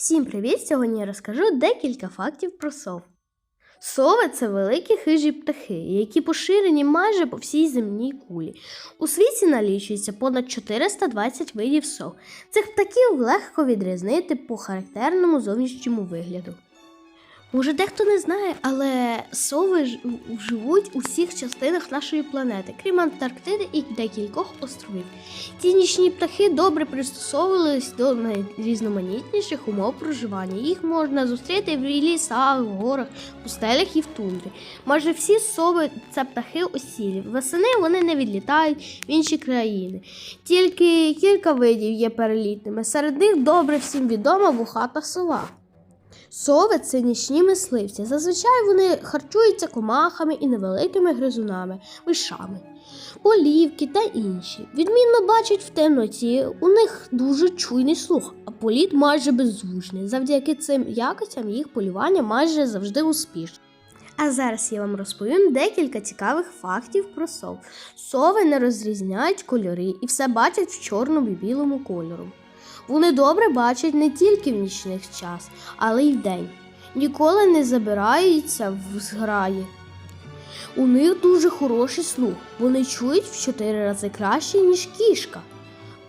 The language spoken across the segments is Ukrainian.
Всім привіт! Сьогодні я розкажу декілька фактів про сов. Сови це великі хижі птахи, які поширені майже по всій земній кулі. У світі налічується понад 420 видів сов. Цих птахів легко відрізнити по характерному зовнішньому вигляду. Може, дехто не знає, але сови ж- живуть у всіх частинах нашої планети, крім Антарктиди і декількох островів. Ці нічні птахи добре пристосовувались до найрізноманітніших умов проживання. Їх можна зустріти в лісах, в горах, пустелях і в тундрі. Майже всі сови це птахи осілі. Восени вони не відлітають в інші країни. Тільки кілька видів є перелітними. Серед них добре всім відома вухата сова. Сови це нічні мисливці. Зазвичай вони харчуються комахами і невеликими гризунами, мишами, полівки та інші. Відмінно бачать в темноті, у них дуже чуйний слух, а політ майже беззвучний. Завдяки цим якостям їх полювання майже завжди успішне. А зараз я вам розповім декілька цікавих фактів про сов. Сови не розрізняють кольори і все бачать в чорному і білому кольору. Вони добре бачать не тільки в нічних час, але й вдень. Ніколи не забираються в зграї. У них дуже хороший слух. Вони чують в чотири рази краще, ніж кішка.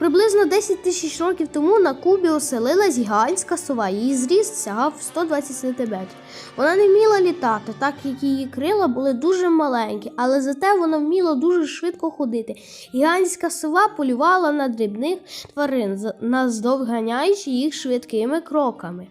Приблизно 10 тисяч років тому на Кубі оселилась гігантська сова. Її зріст сягав 120 см. Вона не вміла літати, так як її крила були дуже маленькі, але зате вона вміла дуже швидко ходити. Гігантська сова полювала на дрібних тварин, наздовганяючи їх швидкими кроками.